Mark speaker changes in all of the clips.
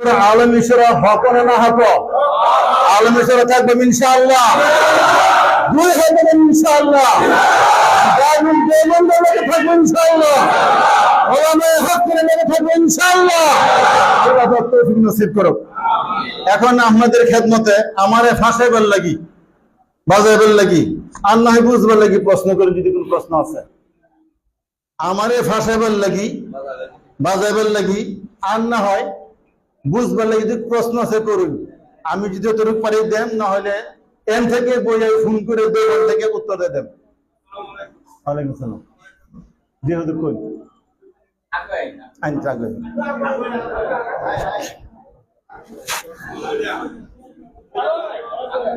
Speaker 1: আলম ইসরা হক না হক? আলম আল্লাহ এখন খেদমতে আমারে ফাঁসাইবার লাগি বাজাইবার লাগি নয় বুঝবার লাগি প্রশ্ন করে যদি কোনো প্রশ্ন আছে। আমারে ফাঁসাইবার লাগি বাজাইবার লাগি, আর না হয় বুঝবার লাগি যদি প্রশ্ন আছে করুন আমি যদি তোরূপ পারি দেন না হলে এন থেকে বইয়াই ফোন করে দেন থেকে উত্তর দিয়ে দেন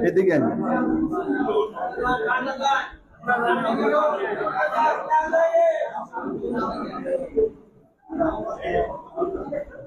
Speaker 1: এদিকে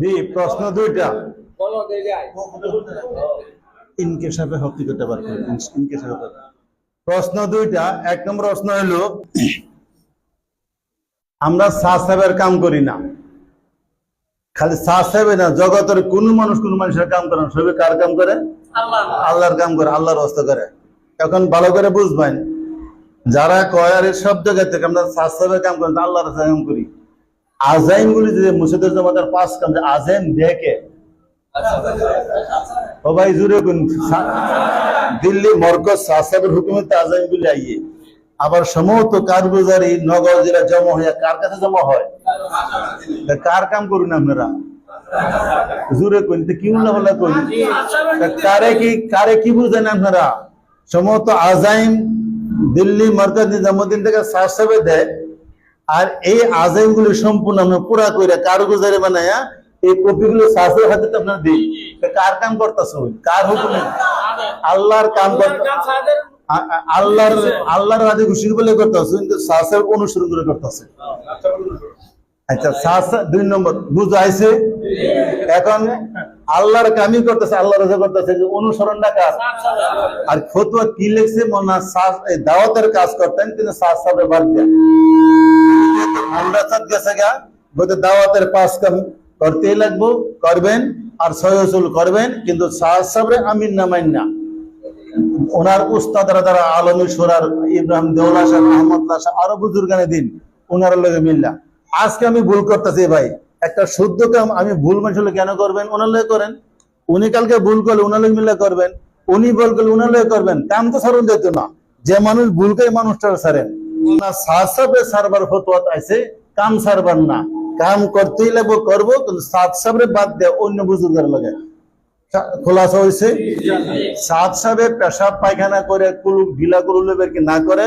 Speaker 1: জি প্রশ্ন দুইটা। প্রশ্ন দুইটা এক নম্বর প্রশ্ন হলো আমরা সাহেবের কাম করি না। খালি সাহেবে না জগতের কোন মানুষ কোন মানুষের কাম করে না সবে কার কাম করে? আল্লাহর কাম। করে আল্লাহর অস্ত করে। এখন ভালো করে বুঝবেন যারা কয় আর এই সব জায়গা থেকে আমরা সাহেবের কাম করি আল্লাহর কাম করি। আজাইম গুলি যে মুর্শিদের জমাতার পাঁচ কাম যে আজাইম দেখে। ভাই জুড়ে দিল্লি মরকজ সাহেবের হুকুমতে আজাইম গুলি আইয়ে। আবার সমস্ত কারগুজারি নগর জেলা জমা হইয়া কার কাছে জমা হয়? কার কাম করুন আপনারা? জুড়ে তো কি উল্লাহ হল্লা করি তা কারে কি কারে কি বুঝেন আপনারা? সমস্ত আজাইম দিল্লি মরকজ নিজামুদ্দিন থেকে সাহেবে দেয়। আর এই আজাইম গুলি সম্পূর্ণ আমরা পুরা করে কারগুজারি বানায়া এই কপি গুলো শাসের হাতে তো আপনার দিই। কার কাম করতেছ? কার হুকুমে? আল্লাহর কাম করতে আল্লাহর আল্লাহর রাজি খুশি বলে করতেছে কিন্তু শাসের অনুসরণ করে করতেছে। আচ্ছা শাস দুই নম্বর বুঝাইছে? এখন আল্লাহর কামই করতেছে আল্লাহ রাজা করতেছে যে অনুসরণটা কাজ আর ফতুয়া কি লিখছে? মনে দাওয়াতের কাজ করতেন কিন্তু বাদ দেন। আমরা গেছে গা বলতে দাওয়াতের পাঁচ কাম করতেই লাগবো করবেন আর সহসুল করবেন কিন্তু আমিন না ওনার উস্তাদরা যারা আলমী সোরার ইব্রাহিম দেওলা শাহ মোহাম্মদ শাহ আরও বুজুর্গানে দিন ওনার লগে মিল্লা আজকে আমি ভুল করতেছি ভাই। একটা শুদ্ধ কাম আমি ভুল মানুষ হলে কেন করবেন? ওনার করেন। উনি কালকে ভুল করলে ওনার মিলে করবেন। উনি ভুল করলে ওনার করবেন। কাম তো সারুন যেত না। যে মানুষ ভুল করে মানুষটা সারেন সারবার ফতোয়াত আছে, কাম সারবার না। কাম করতেই লাগবো, করব, কিন্তু সাত সাবরে বাদ দেয় অন্য বুজুর্গের লগে। খোলাসা হয়েছে সাত সাবে পেশাব পায়খানা করে কুলুক ঢিলা কুলু কি না করে?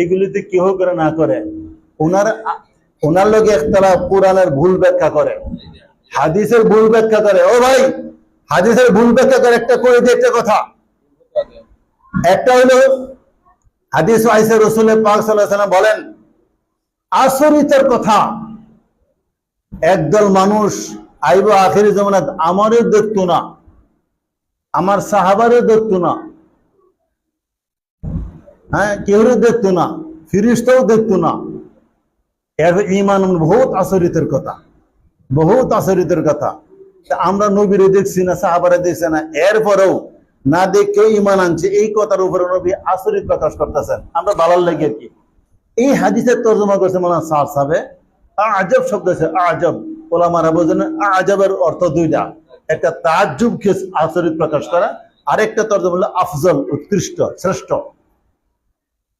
Speaker 1: এগুলিতে কেহ করে না করে। ওনার ওনার লোক একতলা কোরআনের ভুল ব্যাখ্যা করে। হাদিসের ভুল ব্যাখ্যা করে। ও ভাই, হাদিসের ভুল ব্যাখ্যা করে একটা করে দিয়ে একটা কথা। একটা হলো, হাদিস আইসা রসুলের পাক বলেন আসরিতের কথা, একদল মানুষ আইব আখেরি জমানাত আমারও দেখতো না, আমার সাহাবারও দেখতো না। হ্যাঁ কেউরে দেখতো না, ফিরিস্তাও দেখতো না। বহুত আসরিতের কথা। বহুত আসরিতের কথা। আমরা নবীরে দেখছি না, সাহাবারে দেখছি না। এরপরেও না দেখে ইমান আনছে, এই কথার উপরে নবী আসরিত প্রকাশ করতেছেন। আমরা কি? এই হাদিসের তর্জমা করছে সার আজব শব্দ আছে আজব। ওলামারা বোঝেন আজবের অর্থ দুইটা। একটা তাজ্জুবকে আচরিত প্রকাশ করা, আরেকটা তর্জমা হলো আফজল, উৎকৃষ্ট, শ্রেষ্ঠ।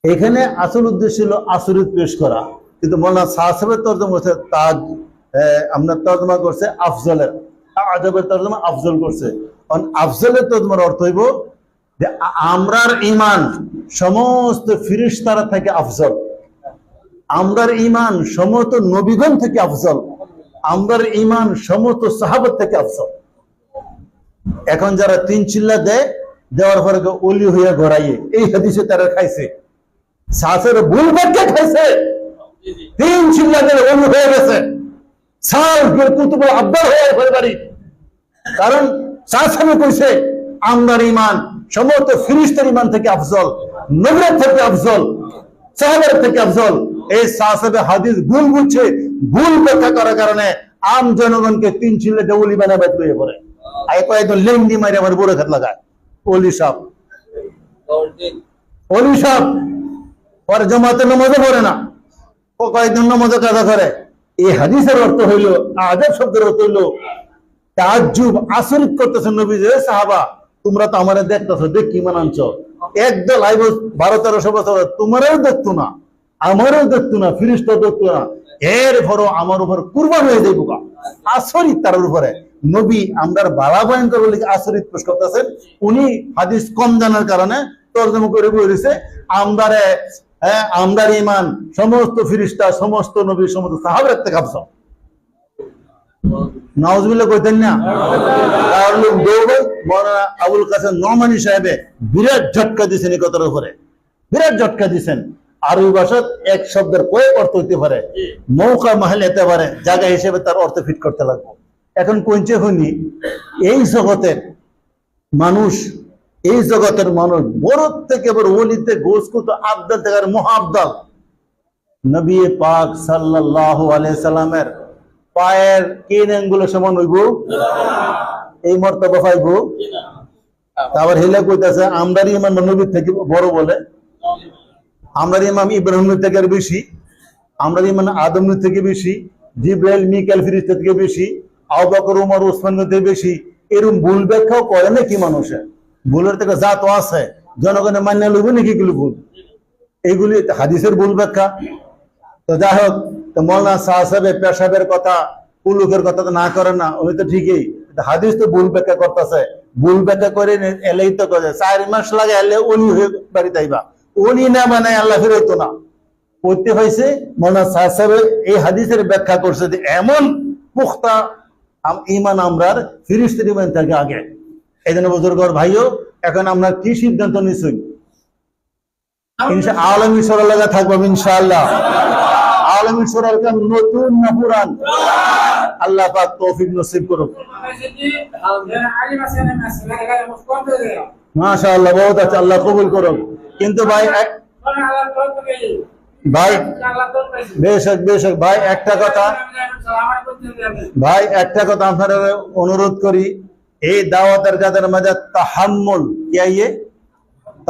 Speaker 1: এখানে আসল উদ্দেশ্য ছিল আচরিত পেশ করা। কিন্তু মৌলানা সাহেবের তর্জমা করছে, তাজ আপনার তর্জমা করছে আফজলের। আজবের তর্জমা আফজল করছে। আফজলের তর্জমার অর্থ হইব যে আমরার ইমান সমস্ত ফিরিস্তারা থেকে আফজল। আমরার ইমান সমস্ত নবীগণ থেকে আফজল। আমরার ইমান সমস্ত সাহাবত থেকে আফজল। এখন যারা তিন চিল্লা দেয়, দেওয়ার পরে অলি হইয়া ঘোরাইয়ে এই হাদিসে তারা খাইছে। শ্বাসের ভুল ব্যাখ্যা খাইছে। তিন চিল্লা দিলে অলি হয়ে গেছে। সাল কুতুব আব্বার হয়ে ঘরে বাড়ি। কারণ শাসনে কইছে আমদার ইমান সমস্ত ফিরিস্তের ইমান থেকে আফজল নবরের থেকে আফজল সাহাবের থেকে আফজল। এই সাহাবে হাদিস ভুল বুঝছে ভুল ব্যাখ্যা করার কারণে আম জনগণকে তিন ছিলে দেউলি বানা বেত লইয়ে পড়ে। আই কয়েকজন লেঙ্গি মারি আমার বুড়ো খাত লাগায়। অলি সাপ অলি সাপ পরে জমাতে নমাজও পড়ে না। ও করে। এই হাদিসের অর্থ হইল শব্দের অর্থ হইল আচরিত করতেছে নবী যে সাহাবা, তোমরা তো আমারে দেখ কি মানাঞ্চ একদল আইব, বারো তোমারও দেখতো না, আমারও দেখতো না দেখতো না। এর পরও আমার উপর কুরবান হয়ে যাইব আচরিত তার উপরে। নবী আমরা বালা ভয়ঙ্কর বলে আচরিত পেশ করতেছেন। উনি হাদিস কম জানার কারণে তর্জমা করে বলেছে আমদারে হ্যাঁ আমদার ইমান সমস্ত ফিরিস্তা, সমস্ত নবী, সমস্ত সাহাবের থেকে নওয়াজবিল্লাহ কইতেন না? লোক দৌড়ে আবুল নমানি সাহেবে বিরাট ঝটকা এই কথার উপরে। বিরাট ঝটকা এক শব্দের কয়েক অর্থ হইতে পারে। মৌকা মাহাল হতে পারে, জায়গা হিসেবে তার অর্থ ফিট করতে লাগবো। এখন কইছে হইনি এই জগতের মানুষ এই জগতের মানুষ বড় থেকে বড় ওলিতে গোস কুতো আবদাল থেকে আর মহাবদাল। নবী পাক আলাইহি সাল্লামের পায়ের তিন আঙ্গুলের সমান হইব? এই মর্তবা পাইব? তারপর হেলে কইতাছে আমদারি ইমান নবীর থেকে বড় বলে। আমদারি ইমাম ইব্রাহিম থেকে বেশি। আমদারি ইমান আদম থেকে বেশি। জিব্রাইল মিকাল ফিরিস্তা থেকে বেশি। আবু বকর, উমর, ওসমান থেকে বেশি। এরকম ভুল ব্যাখ্যাও করে নাকি মানুষে? ভুলের থেকে জাত আছে জনগণের মান্য লইব নাকি এগুলো ভুল এইগুলি হাদিসের ভুল ব্যাখ্যা। তো যাই হোক, তো মৌলানা পেশাবের কথা পুলুকের কথা তো না করে না, উনি তো ঠিকই। হাদিস তো ভুল ব্যাখ্যা করতেছে। ভুল ব্যাখ্যা করে এলেই তো করে চার মাস লাগে এলে উনি হয়ে বাড়িতে আইবা। উনি না মানে আল্লাহ ফিরত না। করতে হয়েছে মৌলানা সাহেব এই হাদিসের ব্যাখ্যা করছে যে এমন পুখতা ইমান আমরার ফিরিস্তির ইমান থেকে আগে। এই জন্য বুজুর্গর ভাইও এখন আমরা কি সিদ্ধান্ত নিচ্ছি আলমী সরার লাগা থাকব ইনশাআল্লাহ। আলমী সরার নতুন না পুরান? আল্লাহ পাক তৌফিক নসিব করুক। মাশাআল্লাহ বহুত আছে আল্লাহ কবুল করুক। কিন্তু ভাই ভাই বেশক বেশক ভাই একটা কথা ভাই একটা কথা আপনারা অনুরোধ করি। এই দাওয়াতের যাদের মাঝে তাহাম্মুল, কি আইয়ে?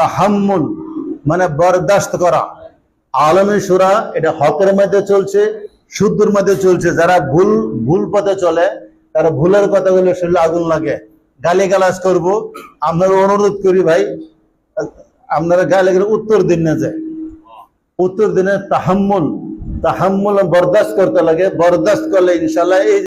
Speaker 1: তাহাম্মুল মানে বরদাস্ত করা। আলমী সুরা এটা হকের মধ্যে চলছে শুদ্ধর মধ্যে চলছে। যারা ভুল ভুল পথে চলে, তারা ভুলের কথা বলে শুনলে আগুন লাগে। গালি গালাজ করব। আপনারা অনুরোধ করি ভাই, আপনারা গালি গালে উত্তর দিন না যায় উত্তর দিনে তাহাম্মুল তাহাম্মুল বরদাস্ত করতে লাগে। বরদাস্ত করলে ইনশাল্লাহ এই